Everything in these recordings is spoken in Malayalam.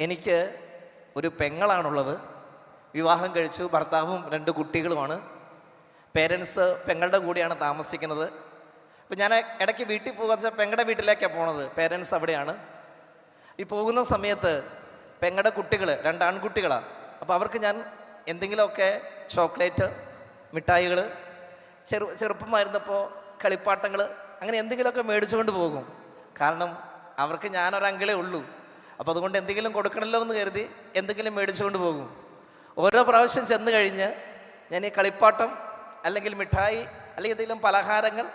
എനിക്ക് ഒരു പെങ്ങളാണുള്ളത്. വിവാഹം കഴിച്ചു ഭർത്താവും രണ്ട് കുട്ടികളുമാണ്. പേരൻസ് പെങ്ങളുടെ കൂടെയാണ് താമസിക്കുന്നത്. അപ്പം ഞാൻ ഇടയ്ക്ക് വീട്ടിൽ പോകുക പെങ്ങളുടെ വീട്ടിലേക്കാണ് പോണത്. പേരൻസ് അവിടെയാണ്. ഈ പോകുന്ന സമയത്ത് പെങ്ങളുടെ കുട്ടികൾ രണ്ട് ആൺകുട്ടികളാണ് അപ്പോൾ അവർക്ക് ഞാൻ എന്തെങ്കിലുമൊക്കെ ചോക്ലേറ്റ് മിഠായികൾ ചെറു ചെറുപ്പമായിരുന്നപ്പോൾ കളിപ്പാട്ടങ്ങൾ അങ്ങനെ എന്തെങ്കിലുമൊക്കെ മേടിച്ചുകൊണ്ട് പോകും. കാരണം അവർക്ക് ഞാനൊരങ്കിളേ ഉള്ളൂ. അപ്പോൾ അതുകൊണ്ട് എന്തെങ്കിലും കൊടുക്കണമല്ലോ എന്ന് കരുതി എന്തെങ്കിലും മേടിച്ചുകൊണ്ട് പോകും. ഓരോ പ്രാവശ്യം ചെന്ന് കഴിഞ്ഞ് ഞാൻ ഈ കളിപ്പാട്ടം അല്ലെങ്കിൽ മിഠായി അല്ലെങ്കിൽ എന്തെങ്കിലും പലഹാരങ്ങൾ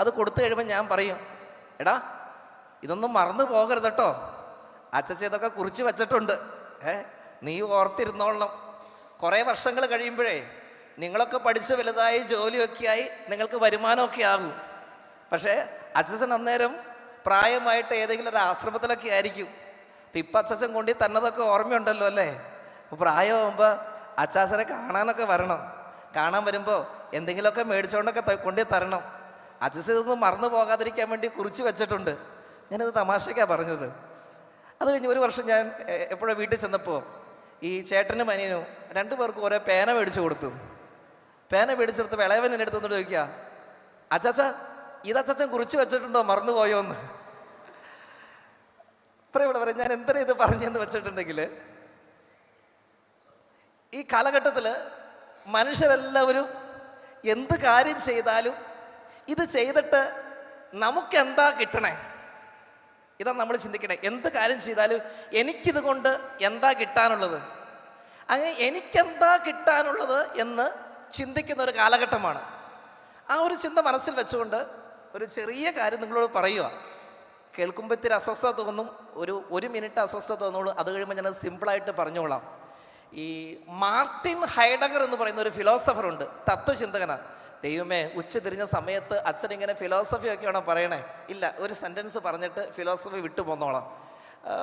അത് കൊടുത്തു കഴിയുമ്പോൾ ഞാൻ പറയും എടാ ഇതൊന്നും മറന്നു പോകരുത് കേട്ടോ. അച്ചച്ച ഇതൊക്കെ കുറിച്ച് വെച്ചിട്ടുണ്ട്. ഏ നീ ഓർത്തിരുന്നോളണം. കുറേ വർഷങ്ങൾ കഴിയുമ്പോഴേ നിങ്ങളൊക്കെ പഠിച്ച് വലുതായി ജോലിയൊക്കെ ആയി നിങ്ങൾക്ക് വരുമാനമൊക്കെ ആകും. പക്ഷേ അച്ഛൻ അന്നേരം പ്രായമായിട്ട് ഏതെങ്കിലും ഒരു ആശ്രമത്തിലൊക്കെ ആയിരിക്കും. ഇപ്പം അച്ഛൻ കൊണ്ടി തന്നതൊക്കെ ഓർമ്മയുണ്ടല്ലോ അല്ലേ? പ്രായമാകുമ്പോൾ അച്ചാച്ചനെ കാണാനൊക്കെ വരണം. കാണാൻ വരുമ്പോൾ എന്തെങ്കിലുമൊക്കെ മേടിച്ചുകൊണ്ടൊക്കെ കൊണ്ടു തരണം. അച്ഛൻ ഇതൊന്നും മറന്നു പോകാതിരിക്കാൻ വേണ്ടി കുറിച്ച് വെച്ചിട്ടുണ്ട്. ഞാനത് തമാശയ്ക്കാണ് പറഞ്ഞത്. അത് കഴിഞ്ഞ് ഒരു വർഷം ഞാൻ എപ്പോഴും വീട്ടിൽ ചെന്നപ്പോൾ ഈ ചേട്ടനും അനിയനും രണ്ടു പേർക്കും ഓരോ പേന മേടിച്ചു കൊടുത്തു. പേന മേടിച്ചു കൊടുത്ത് വിളയവൻ എന്റെ അടുത്ത് ചോദിക്കുക അച്ചാച്ച ഇത് അച്ചാച്ചൻ കുറിച്ച് വെച്ചിട്ടുണ്ടോ? മറന്നുപോയോ എന്ന് പറയാം ഞാൻ എന്തിനാ ഇത് പറഞ്ഞെന്ന് വെച്ചിട്ടുണ്ടെങ്കിൽ ഈ കാലഘട്ടത്തിൽ മനുഷ്യരെല്ലാവരും എന്ത് കാര്യം ചെയ്താലും ഇത് ചെയ്തിട്ട് നമുക്ക് എന്താ കിട്ടണേ? ഇതാ നമ്മൾ ചിന്തിക്കണേ. എന്ത് കാര്യം ചെയ്താലും എനിക്കിത് കൊണ്ട് എന്താ കിട്ടാനുള്ളത്? അങ്ങനെ എനിക്കെന്താ കിട്ടാനുള്ളത് എന്ന് ചിന്തിക്കുന്ന ഒരു കാലഘട്ടമാണ്. ആ ഒരു ചിന്ത മനസ്സിൽ വെച്ചുകൊണ്ട് ഒരു ചെറിയ കാര്യം നിങ്ങളോട് പറയുക കേൾക്കുമ്പോൾ ഇത്തിരി അസ്വസ്ഥത തോന്നും. ഒരു ഒരു മിനിറ്റ് അസ്വസ്ഥത തോന്നുള്ളൂ. അത് കഴിയുമ്പോൾ ഞാനത് സിമ്പിളായിട്ട് പറഞ്ഞോളാം. ഈ മാർട്ടിൻ ഹൈഡഗർ എന്ന് പറയുന്ന ഒരു ഫിലോസഫർ ഉണ്ട്. തത്വചിന്തകനാണ് ദൈവമേ ഉച്ച തിരിഞ്ഞ സമയത്ത് അച്ഛൻ ഇങ്ങനെ ഫിലോസഫി ഒക്കെയാണോ പറയണേ? ഇല്ല ഒരു സെന്റൻസ് പറഞ്ഞിട്ട് ഫിലോസഫി വിട്ടു പോന്നോളാം.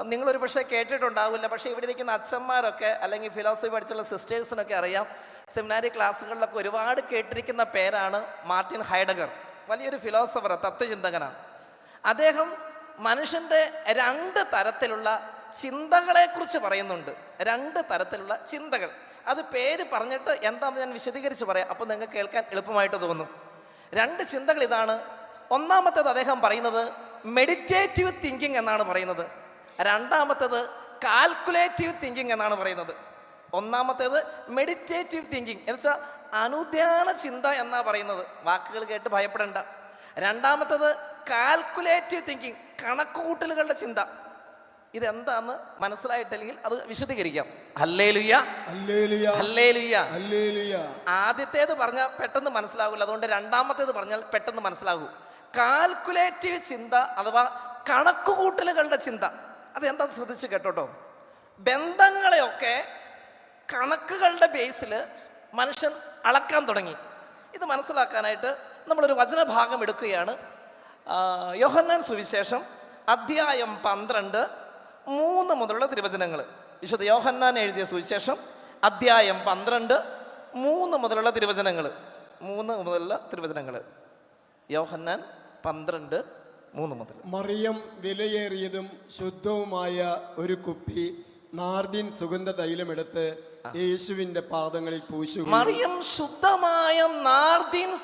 നിങ്ങളൊരു പക്ഷേ കേട്ടിട്ടുണ്ടാവില്ല. പക്ഷേ ഇവിടെ ഇരിക്കുന്ന അച്ഛന്മാരൊക്കെ അല്ലെങ്കിൽ ഫിലോസഫി പഠിച്ചുള്ള സിസ്റ്റേഴ്സിനൊക്കെ അറിയാം. സെമിനാരി ക്ലാസ്സുകളിലൊക്കെ ഒരുപാട് കേട്ടിരിക്കുന്ന പേരാണ് മാർട്ടിൻ ഹൈഡഗർ. വലിയൊരു ഫിലോസഫറാണ് തത്വചിന്തകനാണ് അദ്ദേഹം മനുഷ്യന്റെ രണ്ട് തരത്തിലുള്ള ചിന്തകളെക്കുറിച്ച് പറയുന്നുണ്ട്. രണ്ട് തരത്തിലുള്ള ചിന്തകൾ. അത് പേര് പറഞ്ഞിട്ട് എന്താണെന്ന് ഞാൻ വിശദീകരിച്ച് പറയാം. അപ്പോൾ നിങ്ങൾക്ക് കേൾക്കാൻ എളുപ്പമായിട്ട് തോന്നും. രണ്ട് ചിന്തകൾ ഇതാണ്. ഒന്നാമത്തേത് അദ്ദേഹം പറയുന്നത് മെഡിറ്റേറ്റീവ് തിങ്കിങ് എന്നാണ് പറയുന്നത്. രണ്ടാമത്തേത് കാൽക്കുലേറ്റീവ് തിങ്കിങ് എന്നാണ് പറയുന്നത്. ഒന്നാമത്തേത് മെഡിറ്റേറ്റീവ് തിങ്കിങ് എന്ന് വെച്ചാൽ അനുധ്യാന ചിന്ത എന്നാണ് പറയുന്നത്. വാക്കുകൾ കേട്ട് ഭയപ്പെടേണ്ട. രണ്ടാമത്തേത് കാൽക്കുലേറ്റീവ് തിങ്കിങ് കണക്കുകൂട്ടലുകളുടെ ചിന്ത. ഇതെന്താന്ന് മനസ്സിലായിട്ടില്ലെങ്കിൽ അത് വിശദീകരിക്കാം. ആദ്യത്തേത് പറഞ്ഞാൽ പെട്ടെന്ന് മനസ്സിലാകില്ല അതുകൊണ്ട് രണ്ടാമത്തേത് പറഞ്ഞാൽ പെട്ടെന്ന് മനസ്സിലാകൂ. കാൽക്കുലേറ്റീവ് ചിന്ത അഥവാ കണക്കുകൂട്ടലുകളുടെ ചിന്ത. അത് എന്താ ശ്രദ്ധിച്ച് കേട്ടോട്ടോ. ബന്ധങ്ങളെയൊക്കെ കണക്കുകളുടെ ബേസിൽ മനുഷ്യൻ അളക്കാൻ തുടങ്ങി. ഇത് മനസ്സിലാക്കാനായിട്ട് നമ്മളൊരു വചനഭാഗം എടുക്കുകയാണ്. യോഹന്നാൻ സുവിശേഷം അധ്യായം പന്ത്രണ്ട് മൂന്ന് മുതലുള്ള തിരുവചനങ്ങൾ വിശുദ്ധ യോഹന്നാൻ എഴുതിയ സുവിശേഷം അധ്യായം പന്ത്രണ്ട് മൂന്ന് മുതലുള്ള തിരുവചനങ്ങൾ മൂന്ന് മുതലുള്ള തിരുവചനങ്ങൾ യോഹന്നാൻ പന്ത്രണ്ട് മൂന്ന് മുതൽ മറിയം വിലയേറിയതും ശുദ്ധവുമായ ഒരു കുപ്പി നാർദിൻ സുഗന്ധ തൈലമെടുത്ത് യേശുവിന്റെ പാദങ്ങളിൽ പൂശു മറിയം ശുദ്ധമായ നാർദിൻ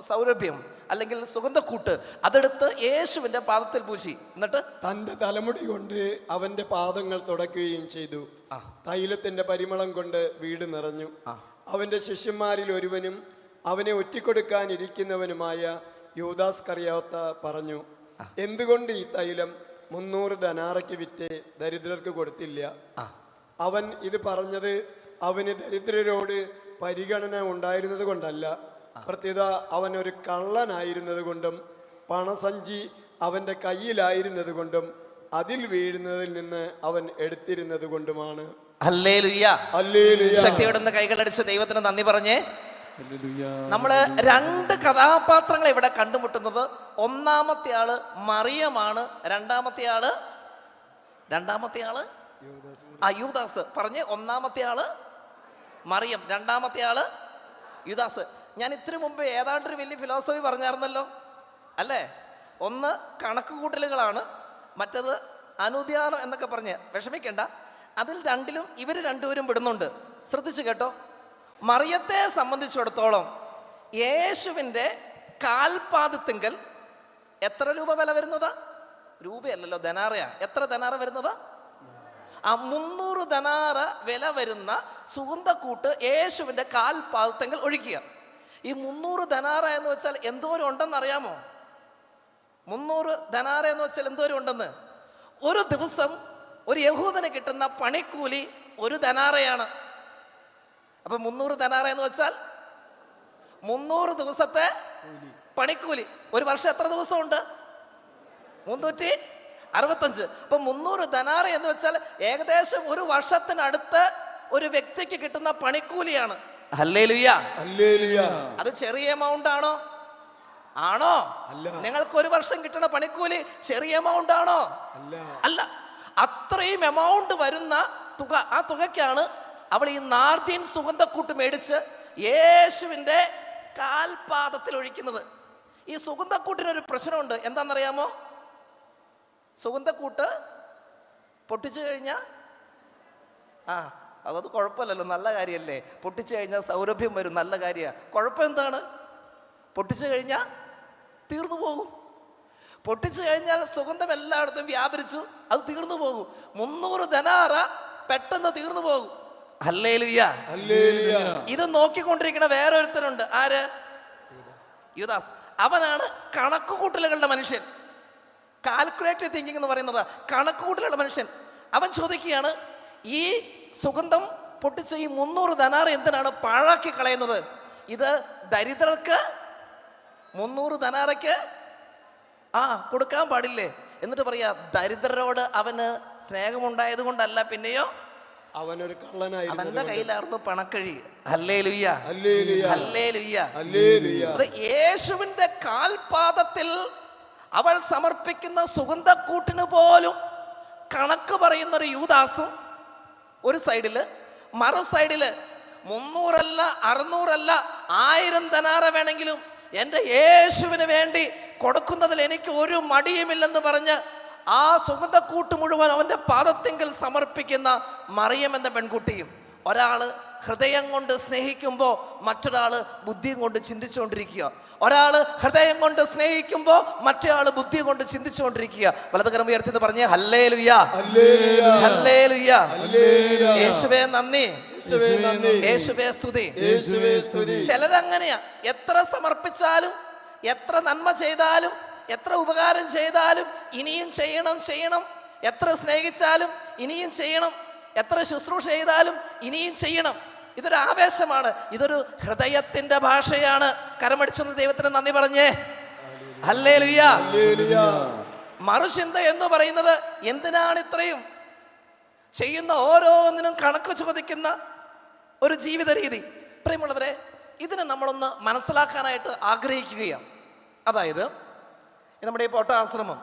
സൗരഭ്യം അല്ലെങ്കിൽ സുഗന്ധക്കൂട്ട് അതെടുത്ത് യേശുവിന്റെ പാദത്തിൽ പൂശി. എന്നിട്ട്? തന്റെ തലമുടി കൊണ്ട് അവന്റെ പാദങ്ങൾ തുടയ്ക്കുകയും ചെയ്തു. തൈലത്തിന്റെ പരിമളം കൊണ്ട് വീട് നിറഞ്ഞു. അവന്റെ ശിഷ്യന്മാരിൽ ഒരുവനും അവനെ ഒറ്റിക്കൊടുക്കാൻ ഇരിക്കുന്നവനുമായ യൂദാസ് കറിയാത്ത പറഞ്ഞു എന്തുകൊണ്ട് ഈ തൈലം മുന്നൂറ് ധനാറയ്ക്ക് വിറ്റ് ദരിദ്രർക്ക് കൊടുത്തില്ല. അവൻ ഇത് പറഞ്ഞത് അവന് ദരിദ്രരോട് പരിഗണന ഉണ്ടായിരുന്നത് കൊണ്ടല്ല. പ്രത്യേക അവൻ ഒരു കള്ളനായിരുന്നത് കൊണ്ടും പണസഞ്ചി അവന്റെ കയ്യിലായിരുന്നത് കൊണ്ടും അതിൽ വീഴുന്നതിൽ നിന്ന് അവൻ എടുത്തിരുന്നത് കൊണ്ടുമാണ്. അല്ലേ ലുയ്യ ഹല്ലേലൂയ. ശക്തിയോടെ ഒന്ന് കൈകളടിച്ച് ദൈവത്തിന് നന്ദി പറഞ്ഞേ നമ്മൾ രണ്ട് കഥാപാത്രങ്ങൾ ഇവിടെ കണ്ടുമുട്ടുന്നത്. ഒന്നാമത്തെ ആൾ മറിയമാണ്. രണ്ടാമത്തെ ആൾ രണ്ടാമത്തെ ആൾ ആ യൂദാസ്. പറഞ്ഞ് ഒന്നാമത്തെ ആൾ മറിയം. രണ്ടാമത്തെ ആൾ യുദാസ്. ഞാൻ ഇത്തിരി മുമ്പ് ഏതാണ്ടൊരു വലിയ ഫിലോസഫി പറഞ്ഞായിരുന്നല്ലോ. അല്ലേ? ഒന്ന് കണക്ക് കൂട്ടലുകളാണ് മറ്റത് അനുദ്യാനം എന്നൊക്കെ പറഞ്ഞ്. വിഷമിക്കണ്ട. അതിൽ രണ്ടിലും ഇവർ രണ്ടുപേരും വിടുന്നുണ്ട് ശ്രദ്ധിച്ചു കേട്ടോ. മറിയത്തെ സംബന്ധിച്ചിടത്തോളം യേശുവിന്റെ കാൽപാദത്തിങ്കൽ എത്ര രൂപ വില വരുന്നതാ? രൂപയല്ലല്ലോ ധനാറയാ എത്ര ധനാറ വരുന്നത്? ആ മുന്നൂറ് ധനാറ വില വരുന്ന സുഗന്ധക്കൂട്ട് യേശുവിന്റെ കാൽപാദത്തെങ്കിൽ ഒഴിക്കുക. ഈ മുന്നൂറ് ധനാറ എന്ന് വെച്ചാൽ എന്തോരം ഉണ്ടെന്ന് അറിയാമോ മുന്നൂറ് ധനാറ എന്ന് വെച്ചാൽ എന്തോരം ഉണ്ടെന്ന്? ഒരു ദിവസം ഒരു യഹൂദന് കിട്ടുന്ന പണിക്കൂലി ഒരു ധനാറയാണ് അപ്പൊ മുന്നൂറ് തനാറ എന്ന് വെച്ചാൽ മുന്നൂറ് ദിവസത്തെ പണിക്കൂലി. ഒരു വർഷം എത്ര ദിവസമുണ്ട്? മുന്നൂറ്റി അറുപത്തഞ്ച്. അപ്പൊ മുന്നൂറ് ധനാറ എന്ന് വെച്ചാൽ ഏകദേശം ഒരു വർഷത്തിനടുത്ത് ഒരു വ്യക്തിക്ക് കിട്ടുന്ന പണിക്കൂലിയാണ്. അത് ചെറിയ എമൗണ്ട് ആണോ? ആണോ. നിങ്ങൾക്ക് ഒരു വർഷം കിട്ടുന്ന പണിക്കൂലി ചെറിയ എമൗണ്ട് ആണോ? അല്ല. അല്ല. അത്രയും എമൗണ്ട് വരുന്ന തുക ആ തുകയ്ക്കാണ് അവൾ ഈ നാർദ്യൻ സുഗന്ധക്കൂട്ട് മേടിച്ച് യേശുവിന്റെ കാൽപാദത്തിൽ ഒഴിക്കുന്നത്. ഈ സുഗന്ധക്കൂട്ടിനൊരു പ്രശ്നമുണ്ട്. എന്താണെന്നറിയാമോ? സുഗന്ധക്കൂട്ട് പൊട്ടിച്ചു കഴിഞ്ഞാൽ ആ അത് കുഴപ്പമില്ലല്ലോ. നല്ല കാര്യമല്ലേ? പൊട്ടിച്ചു കഴിഞ്ഞാൽ സൗരഭ്യം വരും. നല്ല കാര്യമാണ് കുഴപ്പം എന്താണ്? പൊട്ടിച്ചു കഴിഞ്ഞാൽ തീർന്നു പോകും. പൊട്ടിച്ചു കഴിഞ്ഞാൽ സുഗന്ധം എല്ലായിടത്തും വ്യാപരിച്ചു അത് തീർന്നു പോകും. മുന്നൂറ് ധനാറ പെട്ടെന്ന് തീർന്നു പോകും. ഇത് നോക്കിക്കൊണ്ടിരിക്കുന്ന വേറെ ഒരുത്തനുണ്ട് ആര്? യുദാസ്. അവനാണ് കണക്കുകൂട്ടലുകളുടെ മനുഷ്യൻ. കാൽക്കുലേറ്റഡ് തിങ്കിങ് എന്ന് പറയുന്നത് കണക്കുകൂട്ടലുകളുടെ മനുഷ്യൻ. അവൻ ചോദിക്കുകയാണ് ഈ സുഗന്ധം പൊട്ടിച്ച ഈ മുന്നൂറ് ധനാറ് എന്തിനാണ് പാഴാക്കി കളയുന്നത്? ഇത് ദരിദ്രർക്ക് മുന്നൂറ് ധനാറയ്ക്ക് ആ കൊടുക്കാൻ പാടില്ലേ? എന്നിട്ട് പറയാ ദരിദ്രരോട് അവന് സ്നേഹമുണ്ടായത് കൊണ്ടല്ല പിന്നെയോ അവനൊരു കള്ളനായിരുന്നു അവന്റെ കയ്യിലായിരുന്നു പണക്കഴി. അത് യേശുവിന്റെ കാൽപാദത്തിൽ അവൾ സമർപ്പിക്കുന്ന സുഗന്ധക്കൂട്ടിന് പോലും കണക്ക് പറയുന്ന ഒരു യൂദാസും ഒരു സൈഡിൽ മറു സൈഡിൽ മുന്നൂറല്ല അറുന്നൂറല്ല ആയിരം തനാറ വേണമെങ്കിലും എന്റെ യേശുവിന് വേണ്ടി കൊടുക്കുന്നതിൽ എനിക്ക് ഒരു മടിയുമില്ലെന്ന് പറഞ്ഞ് ആ സുഗന്ധക്കൂട്ട് മുഴുവൻ അവന്റെ പാദത്തെങ്കിൽ സമർപ്പിക്കുന്ന മറിയം എന്ന പെൺകുട്ടിയും ഒരാൾ ഹൃദയം കൊണ്ട് സ്നേഹിക്കുമ്പോൾ മറ്റൊരാൾ ബുദ്ധിയും കൊണ്ട് ചിന്തിച്ചുകൊണ്ടിരിക്കുക. ഒരാൾ ഹൃദയം കൊണ്ട് സ്നേഹിക്കുമ്പോൾ മറ്റൊരാൾ ബുദ്ധി കൊണ്ട് ചിന്തിച്ചുകൊണ്ടിരിക്കുക. വലതുകരം ഉയർത്തിന്ന് പറഞ്ഞേ ഹല്ലേ ലുയാ ഹല്ലേ ലുയാ യേശുവേ നന്ദി. യേശുവേ സ്തുതി. ചിലരങ്ങനെയാ. എത്ര സമർപ്പിച്ചാലും എത്ര നന്മ ചെയ്താലും എത്ര ഉപകാരം ചെയ്താലും ഇനിയും ചെയ്യണം ചെയ്യണം. എത്ര സ്നേഹിച്ചാലും ഇനിയും ചെയ്യണം. എത്ര ശുശ്രൂഷ ചെയ്താലും ഇനിയും ചെയ്യണം. ഇതൊരു ആവേശമാണ്. ഇതൊരു ഹൃദയത്തിന്റെ ഭാഷയാണ്. കരമടിച്ചെന്ന് ദൈവത്തിന് നന്ദി പറഞ്ഞേ. അല്ലേ ലുയ്യ മറുചിന്ത എന്ന് പറയുന്നത് എന്തിനാണ് ഇത്രയും? ചെയ്യുന്ന ഓരോന്നിനും കണക്ക് ചോദിക്കുന്ന ഒരു ജീവിത രീതി പ്രിയമുള്ളവരെ ഇതിനെ നമ്മളൊന്ന് മനസ്സിലാക്കാനായിട്ട് ആഗ്രഹിക്കുകയാണ്. അതായത് നമ്മുടെ ഈ പോട്ടാശ്രമം.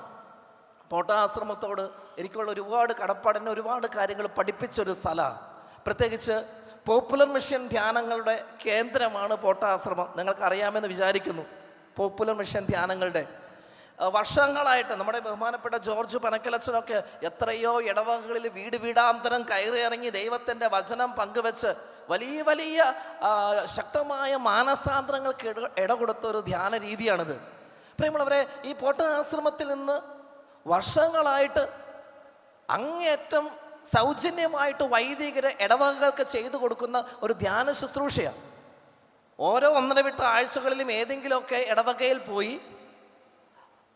പോട്ടാശ്രമത്തോട് എനിക്കുള്ള ഒരുപാട് കടപ്പാടിനെ ഒരുപാട് കാര്യങ്ങൾ പഠിപ്പിച്ചൊരു സ്ഥലമാണ് പ്രത്യേകിച്ച് പോപ്പുലർ മിഷൻ ധ്യാനങ്ങളുടെ കേന്ദ്രമാണ് പോട്ടാശ്രമം. നിങ്ങൾക്കറിയാമെന്ന് വിചാരിക്കുന്നു. പോപ്പുലർ മിഷൻ ധ്യാനങ്ങളുടെ. വർഷങ്ങളായിട്ട് നമ്മുടെ ബഹുമാനപ്പെട്ട ജോർജ് പനക്കലച്ചനൊക്കെ എത്രയോ ഇടവകകളിൽ വീട് വീടാന്തരം കയറി ഇറങ്ങി ദൈവത്തിന്റെ വചനം പങ്കുവെച്ച് വലിയ വലിയ ശക്തമായ മാനസാന്തരങ്ങൾക്ക് ഇട കൊടുത്ത ഒരു ധ്യാന രീതിയാണിത് പ്രിയമുള്ളവരെ ഈ പോട്ട ആശ്രമത്തിൽ നിന്ന് വർഷങ്ങളായിട്ട് അങ്ങേയറ്റം സൗജന്യമായിട്ട് വൈദികരെ ഇടവകകൾക്ക് ചെയ്തു കൊടുക്കുന്ന ഒരു ധ്യാന ശുശ്രൂഷയാണ് ഓരോ ഒന്നര വിട്ട ആഴ്ചകളിലും ഏതെങ്കിലുമൊക്കെ ഇടവകയിൽ പോയി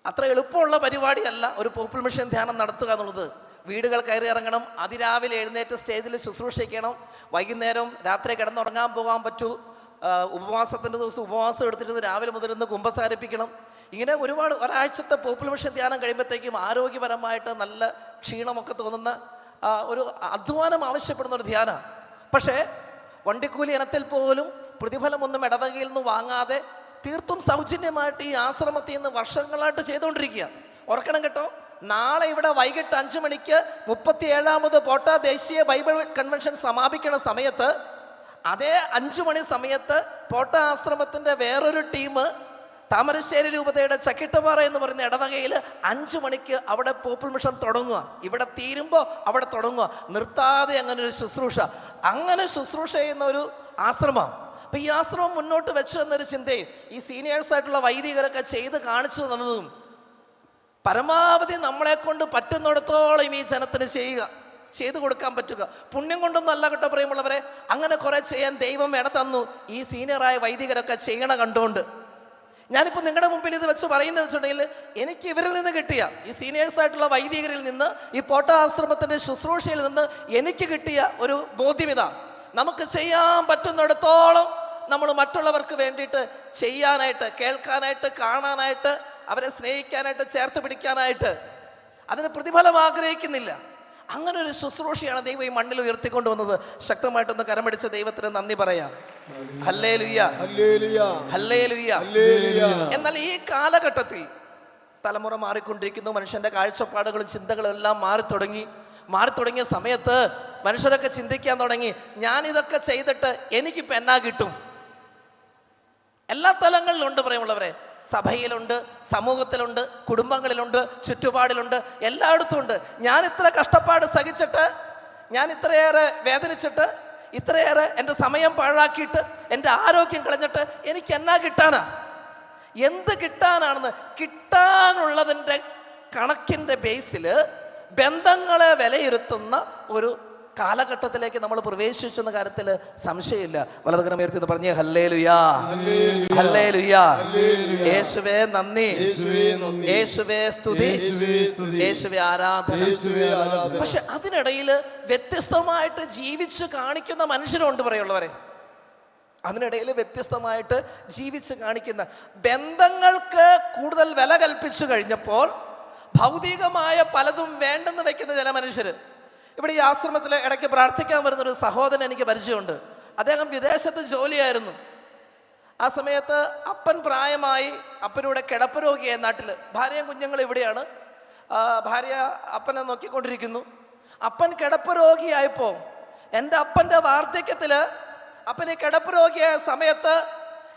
അത്ര എളുപ്പമുള്ള പരിപാടിയല്ല ഒരു പോപ്പിൾ മിഷൻ ധ്യാനം നടത്തുക എന്നുള്ളത്. വീടുകൾ കയറി ഇറങ്ങണം അതിരാവിലെ എഴുന്നേറ്റ് സ്റ്റേജിൽ ശുശ്രൂഷിക്കണം വൈകുന്നേരം രാത്രി കിടന്നുറങ്ങാൻ പോകാൻ പറ്റൂ ഉപവാസത്തിന്റെ ദിവസം ഉപവാസം എടുത്തിരുന്ന് രാവിലെ മുതൽ ഇന്ന് കുമ്പസാരിപ്പിക്കണം. ഇങ്ങനെ ഒരുപാട് ഒരാഴ്ചത്തെ പോപ്പുലർ മിഷൻ ധ്യാനം കഴിയുമ്പോഴത്തേക്കും ആരോഗ്യപരമായിട്ട് നല്ല ക്ഷീണമൊക്കെ തോന്നുന്ന ഒരു അധ്വാനം ആവശ്യപ്പെടുന്ന ഒരു ധ്യാനം. പക്ഷേ വണ്ടിക്കൂലി ഇനത്തിൽ പോലും പ്രതിഫലമൊന്നും ഇടവകയിൽ നിന്ന് വാങ്ങാതെ തീർത്തും സൗജന്യമായിട്ട് ഈ ആശ്രമത്തിൽ നിന്ന് വർഷങ്ങളായിട്ട് ചെയ്തുകൊണ്ടിരിക്കുക ഓർക്കണം കേട്ടോ നാളെ ഇവിടെ വൈകിട്ട് അഞ്ചു മണിക്ക് മുപ്പത്തി ഏഴാമത് പോട്ട ദേശീയ ബൈബിൾ കൺവെൻഷൻ സമാപിക്കുന്ന സമയത്ത് അതേ അഞ്ചു മണി സമയത്ത് പോട്ട ആശ്രമത്തിന്റെ വേറൊരു ടീം താമരശ്ശേരി രൂപതയുടെ ചക്കിട്ടപാറ എന്ന് പറയുന്ന ഇടവകയിൽ അഞ്ചു മണിക്ക് അവിടെ പോപ്പിൾ മിഷൻ തുടങ്ങുക. ഇവിടെ തീരുമ്പോൾ അവിടെ തുടങ്ങുക. നിർത്താതെ അങ്ങനെ ഒരു ശുശ്രൂഷ. അങ്ങനെ ശുശ്രൂഷ ചെയ്യുന്ന ഒരു ആശ്രമം. അപ്പൊ ഈ ആശ്രമം മുന്നോട്ട് വെച്ചു എന്നൊരു ചിന്തയും ഈ സീനിയേഴ്സ് ആയിട്ടുള്ള വൈദികരൊക്കെ ചെയ്ത് കാണിച്ചു തന്നതും പരമാവധി നമ്മളെ കൊണ്ട് പറ്റുന്നിടത്തോളം ഈ ജനത്തിന് ചെയ്യുക. ചെയ്തു കൊടുക്കാൻ പറ്റുക. പുണ്യം കൊണ്ടൊന്നും അല്ല കേട്ടോ പ്രിയമുള്ളവരെ. അങ്ങനെ കുറെ ചെയ്യാൻ ദൈവം വേണ തന്നു. ഈ സീനിയറായ വൈദികരൊക്കെ ചെയ്യണ കണ്ടുകൊണ്ട് ഞാനിപ്പോൾ നിങ്ങളുടെ മുമ്പിൽ ഇത് വെച്ച് പറയുന്നത് വെച്ചിട്ടുണ്ടെങ്കിൽ എനിക്ക് ഇവരിൽ നിന്ന് കിട്ടിയ ഈ സീനിയേഴ്സ് ആയിട്ടുള്ള വൈദികരിൽ നിന്ന് ഈ പോട്ട ആശ്രമത്തിന്റെ ശുശ്രൂഷയിൽ നിന്ന് എനിക്ക് കിട്ടിയ ഒരു ബോധ്യമിത നമുക്ക് ചെയ്യാൻ പറ്റുന്നിടത്തോളം നമ്മൾ മറ്റുള്ളവർക്ക് വേണ്ടിയിട്ട് ചെയ്യാനായിട്ട് കേൾക്കാനായിട്ട് കാണാനായിട്ട് അവരെ സ്നേഹിക്കാനായിട്ട് ചേർത്ത് പിടിക്കാനായിട്ട് അതിന് പ്രതിഫലം ആഗ്രഹിക്കുന്നില്ല. അങ്ങനെ ഒരു ശുശ്രൂഷയാണ് ദൈവം ഈ മണ്ണിൽ ഉയർത്തിക്കൊണ്ട് വന്നത്. ശക്തമായിട്ടൊന്ന് കരമടിച്ച ദൈവത്തിന് നന്ദി പറയാം. എന്നാൽ ഈ കാലഘട്ടത്തിൽ തലമുറ മാറിക്കൊണ്ടിരിക്കുന്നു. മനുഷ്യന്റെ കാഴ്ചപ്പാടുകളും ചിന്തകളും എല്ലാം മാറി തുടങ്ങി മാറി തുടങ്ങിയ സമയത്ത് മനുഷ്യരൊക്കെ ചിന്തിക്കാൻ തുടങ്ങി. ഞാൻ ഇതൊക്കെ ചെയ്തിട്ട് എനിക്ക് എന്നാ കിട്ടും? എല്ലാ തലങ്ങളിലും ഉണ്ട് പറയുമുള്ളവരെ സഭയിലുണ്ട് സമൂഹത്തിലുണ്ട് കുടുംബങ്ങളിലുണ്ട് ചുറ്റുപാടിലുണ്ട് എല്ലായിടത്തും ഉണ്ട്. ഞാൻ ഇത്ര കഷ്ടപ്പാട് സഹിച്ചിട്ട് ഞാൻ ഇത്രയേറെ വേദനിച്ചിട്ട് ഇത്രയേറെ എന്റെ സമയം പാഴാക്കിയിട്ട് എന്റെ ആരോഗ്യം കളഞ്ഞിട്ട് എനിക്ക് എന്നാ കിട്ടാനാ? എന്ത് കിട്ടാനാണെന്ന് കിട്ടാനുള്ളതിന്റെ കണക്കിന്റെ ബേസിൽ ബന്ധങ്ങളെ വിലയിരുത്തുന്ന ഒരു കാലഘട്ടത്തിലേക്ക് നമ്മൾ പ്രവേശിച്ചെന്ന കാര്യത്തിൽ സംശയമില്ല. വലതുകരം ഉയർത്തി പറഞ്ഞേ ഹല്ലേ ലുയാ ഹല്ലേ ലുയാ യേശുവേ നന്ദി. യേശുവേ സ്തുതി. യേശുവേ ആരാധന. യേശുവേ ആരാധന. പക്ഷെ അതിനിടയിൽ വ്യത്യസ്തമായിട്ട് ജീവിച്ച് കാണിക്കുന്ന മനുഷ്യരുണ്ട് പറയുള്ളവരെ. അതിനിടയിൽ വ്യത്യസ്തമായിട്ട് ജീവിച്ച് കാണിക്കുന്ന ബന്ധങ്ങൾക്ക് കൂടുതൽ വില കൽപ്പിച്ചു കഴിഞ്ഞപ്പോൾ ഭൗതികമായ പലതും വേണ്ടെന്ന് വെക്കുന്ന ചില മനുഷ്യർ ഇവിടെ ഈ ആശ്രമത്തിൽ ഇടയ്ക്ക് പ്രാർത്ഥിക്കാൻ വരുന്ന ഒരു സഹോദരൻ എനിക്ക് പരിചയമുണ്ട്. അദ്ദേഹം വിദേശത്ത് ജോലിയായിരുന്നു. ആ സമയത്ത് അപ്പൻ പ്രായമായി അപ്പനൂടെ കിടപ്പ് രോഗിയായി നാട്ടിൽ ഭാര്യയും കുഞ്ഞുങ്ങളും ഇവിടെയാണ്. ഭാര്യ അപ്പനെ നോക്കിക്കൊണ്ടിരിക്കുന്നു. അപ്പൻ കിടപ്പ് രോഗിയായപ്പോൾ എന്റെ അപ്പന്റെ വാർദ്ധക്യത്തിൽ അപ്പന് കിടപ്പ് രോഗിയായ സമയത്ത്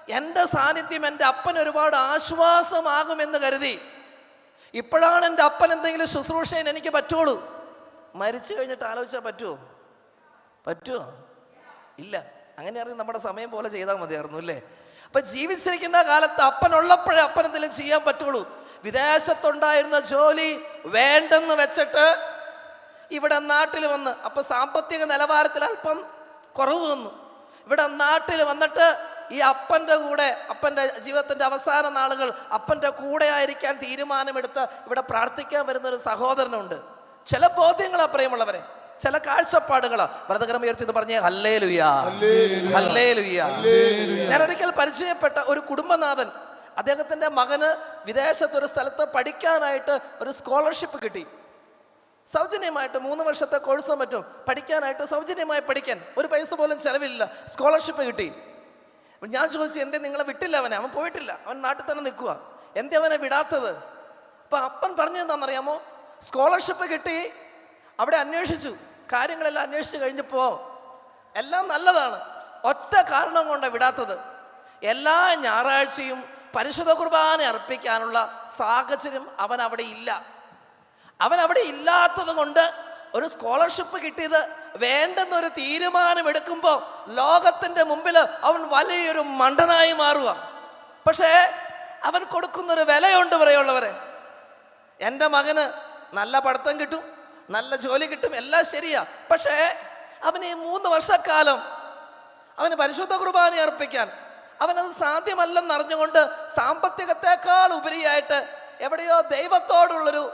എന്റെ സാന്നിധ്യം എന്റെ അപ്പൻ ഒരുപാട് ആശ്വാസമാകുമെന്ന് കരുതി. ഇപ്പോഴാണ് എന്റെ അപ്പൻ എന്തെങ്കിലും ശുശ്രൂഷയിൽ എനിക്ക് പറ്റുള്ളൂ. മരിച്ചു കഴിഞ്ഞിട്ട് ആലോചിച്ചാൽ പറ്റുമോ പറ്റുമോ ഇല്ല. അങ്ങനെയാണെങ്കിൽ നമ്മുടെ സമയം പോലെ ചെയ്താൽ മതിയായിരുന്നു അല്ലേ? അപ്പൊ ജീവിച്ചിരിക്കുന്ന കാലത്ത് അപ്പനുള്ളപ്പോഴേ അപ്പൻ എന്തെങ്കിലും ചെയ്യാൻ പറ്റുള്ളൂ. വിദേശത്തുണ്ടായിരുന്ന ജോലി വേണ്ടെന്ന് വെച്ചിട്ട് ഇവിടെ നാട്ടിൽ വന്ന് അപ്പൊ സാമ്പത്തിക നിലവാരത്തിൽ അല്പം കുറവ് വന്നു. ഇവിടെ നാട്ടിൽ വന്നിട്ട് ഈ അപ്പന്റെ കൂടെ അപ്പന്റെ ജീവിതത്തിന്റെ അവസാന നാളുകൾ അപ്പന്റെ കൂടെ ആയിരിക്കാൻ തീരുമാനമെടുത്ത് ഇവിടെ പ്രാർത്ഥിക്കാൻ വരുന്ന ഒരു സഹോദരനുണ്ട്. ചില ബോധ്യങ്ങളാ പ്രിയമുള്ളവരെ ചില കാഴ്ചപ്പാടുകളാ. വ്രതകരം ഉയർത്തി പറഞ്ഞേ ഹല്ലേ ലുയാ ഹല്ലേ ലുയാ ഞാൻ ഒരിക്കൽ പരിചയപ്പെട്ട ഒരു കുടുംബനാഥൻ അദ്ദേഹത്തിന്റെ മകന് വിദേശത്ത് ഒരു സ്ഥലത്ത് പഠിക്കാനായിട്ട് ഒരു സ്കോളർഷിപ്പ് കിട്ടി. സൗജന്യമായിട്ട് മൂന്ന് വർഷത്തെ കോഴ്സും മറ്റും പഠിക്കാനായിട്ട് സൗജന്യമായി പഠിക്കാൻ ഒരു പൈസ പോലും ചിലവില്ല സ്കോളർഷിപ്പ് കിട്ടി. ഞാൻ ചോദിച്ചു എന്തേ നിങ്ങളെ വിട്ടില്ല അവനെ? അവൻ പോയിട്ടില്ല. അവൻ നാട്ടിൽ തന്നെ നിൽക്കുക എന്തേ അവനെ വിടാത്തത്? അപ്പൊ അപ്പൻ പറഞ്ഞു എന്താണെന്നറിയാമോ സ്കോളർഷിപ്പ് കിട്ടി. അവിടെ അന്വേഷിച്ചു. കാര്യങ്ങളെല്ലാം അന്വേഷിച്ച് കഴിഞ്ഞപ്പോൾ എല്ലാം നല്ലതാണ്. ഒറ്റ കാരണം കൊണ്ട് വിടാത്തത്. എല്ലാ ഞായറാഴ്ചയും പരിശുദ്ധ കുർബാന അർപ്പിക്കാനുള്ള സാഹചര്യം അവൻ അവിടെ ഇല്ല. അവൻ അവിടെ ഇല്ലാത്തത് കൊണ്ട് ഒരു സ്കോളർഷിപ്പ് കിട്ടിയത് വേണ്ടെന്നൊരു തീരുമാനം എടുക്കുമ്പോൾ ലോകത്തിന്റെ മുമ്പിൽ അവൻ വലിയൊരു മണ്ടനായി മാറുക പക്ഷേ അവൻ കൊടുക്കുന്നൊരു വിലയുണ്ട് പറയുള്ളവരെ എന്റെ മകന് നല്ല പഠിത്തം കിട്ടും നല്ല ജോലി കിട്ടും എല്ലാം ശരിയാ. പക്ഷേ അവന് ഈ മൂന്ന് വർഷക്കാലം അവന് പരിശുദ്ധ കുർബാന അർപ്പിക്കാൻ അവനത് സാധ്യമല്ലെന്ന് അറിഞ്ഞുകൊണ്ട് സാമ്പത്തികത്തെക്കാൾ ഉപരിയായിട്ട് എവിടെയോ ദൈവത്തോടുള്ളൊരു